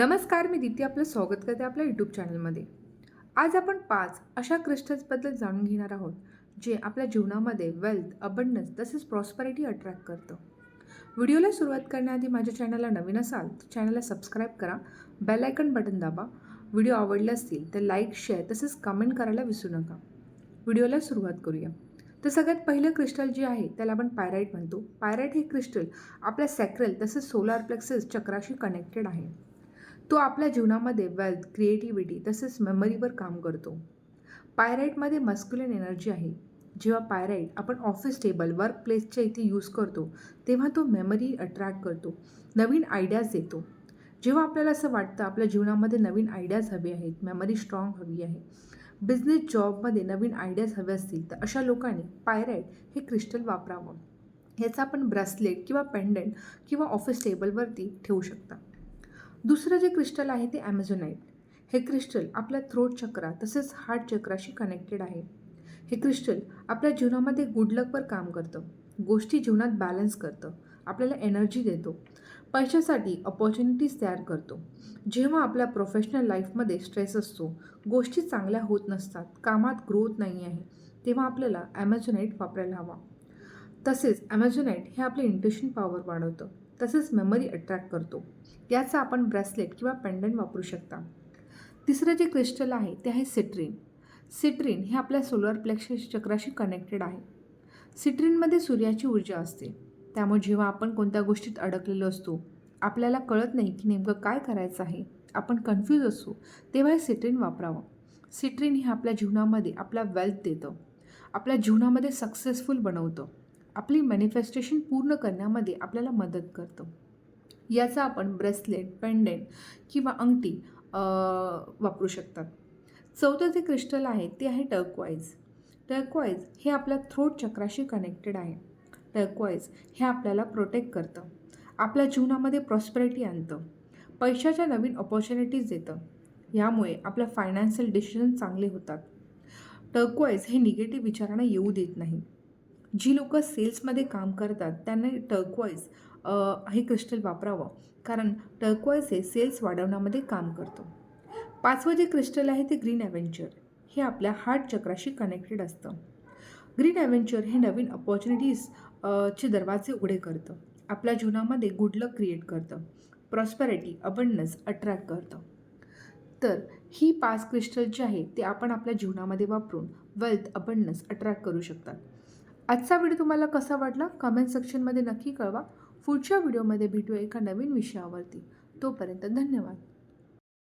नमस्कार मी दीती आपलं स्वागत करते आपल्या यूट्यूब चॅनलमध्ये आज आपण पाच अशा क्रिस्टल्सबद्दल जाणून घेणार आहोत जे आपल्या जीवनामध्ये वेल्थ अबंडन्स तसेच प्रॉस्परिटी अट्रॅक्ट करतं. व्हिडिओला सुरुवात करण्याआधी माझ्या चॅनलला नवीन असाल तर चॅनलला सबस्क्राईब करा बेल आयकन बटन दाबा. व्हिडिओ आवडले असतील तर लाईक शेअर तसेच कमेंट करायला विसरू नका. व्हिडिओला सुरुवात करूया. तर सगळ्यात पहिलं क्रिस्टल जे आहे त्याला आपण पायराईट म्हणतो. पायराईट हे क्रिस्टल आपल्या सॅक्रल तसेच सोलार प्लेक्सेस चक्राशी कनेक्टेड आहे. तो आपल्या जीवनामध्ये वेल्थ क्रिएटिव्हिटी तसेच मेमरीवर काम करतो. पायराईटमध्ये मस्क्युलिन एनर्जी आहे. जेव्हा पायराईट आपण ऑफिस टेबल वर्क प्लेसच्या इथे यूज करतो तेव्हा तो मेमरी अट्रॅक्ट करतो. नवीन आयडियाज देतो जेव्हा आपल्याला असं वाटतं आपल्या जीवनामध्ये नवीन आयडियाज हवे आहेत मेमरी स्ट्रॉंग हवी आहे. बिझनेस जॉबमध्ये नवीन आयडियाज हवे असतील तर अशा लोकांनी पायराईट हे क्रिस्टल वापरावं. याचा आपण ब्रेसलेट किंवा पेंडंट किंवा ऑफिस टेबलवरती ठेवू शकता. दुसरं जे क्रिस्टल आहे ते ॲमेझोनाईट हे क्रिस्टल आपल्या थ्रोट चक्रा तसेच हार्ट चक्राशी कनेक्टेड आहे. हे क्रिस्टल आपल्या जीवनामध्ये गुडलकवर काम करतं. गोष्टी जीवनात बॅलन्स करतं. आपल्याला एनर्जी देतो. पैशासाठी अपॉर्च्युनिटीज तयार करतो. जेव्हा आपल्या प्रोफेशनल लाईफमध्ये स्ट्रेस असतो गोष्टी चांगल्या होत नसतात कामात ग्रोथ नाही आहे तेव्हा आपल्याला ॲमेझोनाईट वापरायला हवा. तसेच ॲमेझोनाईट हे आपले इंट्युशन पॉवर वाढवतं. तसंच मेमरी अट्रॅक्ट करतो. याचा आपण ब्रेसलेट किंवा पेंडंट वापरू शकता. तिसरं जे क्रिस्टल आहे ते आहे सिट्रीन सिट्रीन हे आपल्या सोलर प्लेक्स चक्राशी कनेक्टेड आहे. सिट्रीनमध्ये सूर्याची ऊर्जा असते. त्यामुळे जेव्हा आपण कोणत्या गोष्टीत अडकलेलो असतो आपल्याला कळत नाही की नेमकं काय करायचं आहे आपण कन्फ्यूज असतो तेव्हा हे सिट्रीन वापरावं. सिट्रीन हे आपल्या जीवनामध्ये आपला वेल्थ देतं. आपल्या जीवनामध्ये सक्सेसफुल बनवतं. आपली मॅनिफेस्टेशन पूर्ण करण्यामध्ये आपल्याला मदत करतं. याचा आपण ब्रेसलेट पेंडेंट किंवा अंगठी वापरू शकतात. चौथं जे क्रिस्टल आहे ते आहे टर्कवाईज टर्कवाईज हे आपल्या थ्रोट चक्राशी कनेक्टेड आहे. टर्कवाईज हे आपल्याला प्रोटेक्ट करतं. आपल्या जीवनामध्ये प्रॉस्पेरिटी आणतं. पैशाच्या नवीन ऑपॉर्च्युनिटीज देतं. यामुळे आपल्या फायनान्शियल डिसिजन चांगले होतात. टर्कवाईज हे निगेटिव्ह विचारांना येऊ देत नाही. जी लोक सेल्समध्ये काम करतात त्यांना टर्कवाईज हे क्रिस्टल वापरावं. कारण टर्कवाईज हे सेल्स वाढवण्यामध्ये काम करतो. पाचवं जे क्रिस्टल आहे ते ग्रीन ॲव्हेंचर हे आपल्या हार्ट चक्राशी कनेक्टेड असतं. ग्रीन ॲव्हेंचर हे नवीन अपॉर्च्युनिटीज चे दरवाजे उघडे करतं. आपल्या जीवनामध्ये गुड लक क्रिएट करतं. प्रॉस्पॅरिटी अबंडन्स अट्रॅक्ट करतं. तर ही पाच क्रिस्टल जे आहे ते आपण आपल्या जीवनामध्ये वापरून वेल्थ अबंडन्स अट्रॅक्ट करू शकतात. आजचा व्हिडिओ तुम्हाला कसा वाटला कमेंट सेक्शनमध्ये नक्की कळवा. पुढच्या व्हिडिओमध्ये भेटूया एका नवीन विषयावरती. तोपर्यंत धन्यवाद.